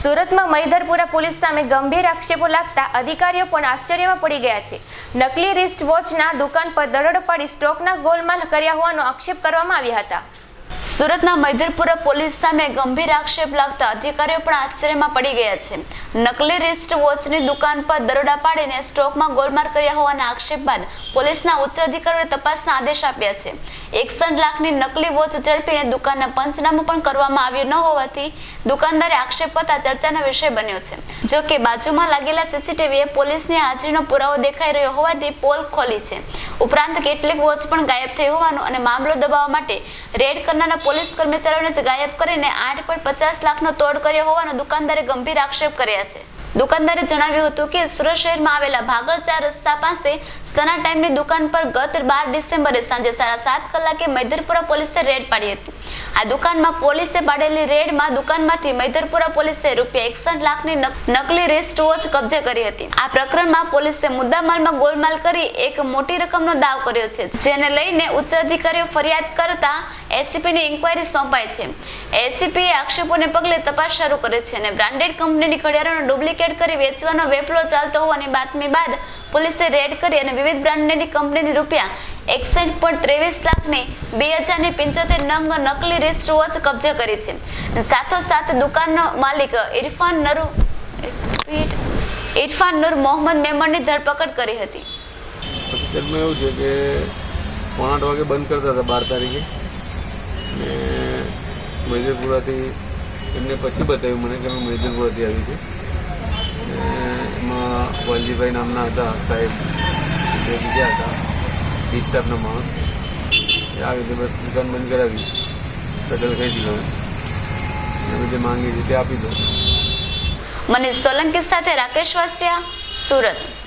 સુરતમાં મૈધરપુરા પોલીસ સામે ગંભીર આક્ષેપો લાગતા અધિકારીઓ પણ આશ્ચર્યમાં પડી ગયા છે. નકલી રિસ્ટ વોચના દુકાન પર દરોડો પાડી સ્ટોકના ગોલમાલ કર્યા હોવાનો આક્ષેપ કરવામાં આવ્યા હતા. સુરતના મૈદરપુરા પોલીસ સામે ગંભીર આક્ષેપ લાગતા અધિકારીઓ પણ આશ્ચર્યમાં પડી ગયા છે. નકલી રિસ્ટ વોચની દુકાન પર દરોડા પાડીને સ્ટોકમાં ગોલમાર કર્યા હોવાના આક્ષેપ બાદ પોલીસના ઉચ્ચ અધિકારીઓએ તપાસના આદેશ આપ્યા છે. એકસઠ લાખની નકલી વોચ ઝડપીને દુકાનના પંચનામું પણ કરવામાં આવ્યું ન હોવાથી દુકાનદારે આક્ષેપ કરતા ચર્ચાનો વિષય બન્યો છે. જો કે બાજુમાં લાગેલા સીસીટીવીએ પોલીસની હાજરીનો પુરાવો દેખાઈ રહ્યો હોવાથી પોલ ખોલી છે. ઉપરાંત કેટલીક વોચ પણ ગાયબ થઈ હોવાનું અને મામલો દબાવવા માટે રેડ કરનારા પોલીસ કર્મચારીઓને જ ગાયબ કરીને આઠ પોઈન્ટ પચાસ લાખનો તોડ કર્યો હોવાનો દુકાનદારે ગંભીર આક્ષેપ કર્યા છે. દુકાનદારે જણાવ્યું હતું કે સુરત શહેરમાં આવેલા ભાગળ ચાર રસ્તા પાસે સના ટાઈમની દુકાન પર ગત બાર ડિસેમ્બરે સાંજે સાડા સાત કલાકે મૈદરપુરા પોલીસે રેડ પાડી હતી. આ દુકાનમાં પોલીસે પાડેલી રેડમાં દુકાનમાંથી મૈદરપુરા પોલીસે રૂપિયા એકસઠ લાખની નક- નકલી રિસ્ટ વોચ કબજે કરી હતી. આ પ્રકરણમાં પોલીસે મુદ્દામાલમાં ગોલમાલ કરી એક મોટી રકમનો દાવ કર્યો છે, જેને લઈને ઉચ્ચ અધિકારીઓ ફરિયાદ કરતા એસીપીની ઇન્કવાયરી સોંપાઈ છે. એસીપીએ આક્ષેપોને પગલે તપાસ શરૂ કરી છે અને બ્રાન્ડેડ કંપનીની ઘડિયાળોનો ડુપ્લિકેટ કરી વેચવાનો વેપલો ચાલતો હોવાની બાતમી બાદ પોલીસે રેડ કરી અને વિવિધ બ્રાન્ડની કંપનીની રૂપિયા એકસઠ પોઈન્ટ ત્રેવીસ લાખની બે હજારની પંચોતેર નંગ નકલી રિસ્ટ વોચ કબજે કરી છે. સાથોસાથ દુકાનનો માલિક ઇરફાન નરુ ઇરફાન નૂર મોહમ્મદ મેમણની ધરપકડ કરી હતી. હકીકતમાં એવું છે કે પોણા આઠ વાગે બંધ કરતા હતા બાર તારીખે. ને મૈદરપુરાથી એમને પછી બતાવ્યું, મને કે અમે મૈદરપુરાથી આવી છે. એમાં વલજીભાઈ નામના હતા, સાહેબ. જે બીજા હતા. ડી સ્ટાફના માણસ આવી રીતે બસ દુકાન બંધ કરાવી. શટલ ખેંચી દીધો અમે. જે માંગી છીએ તે આપી દો મનીષ સોલંકી સાથે રાકેશ વાસિયા, સુરત.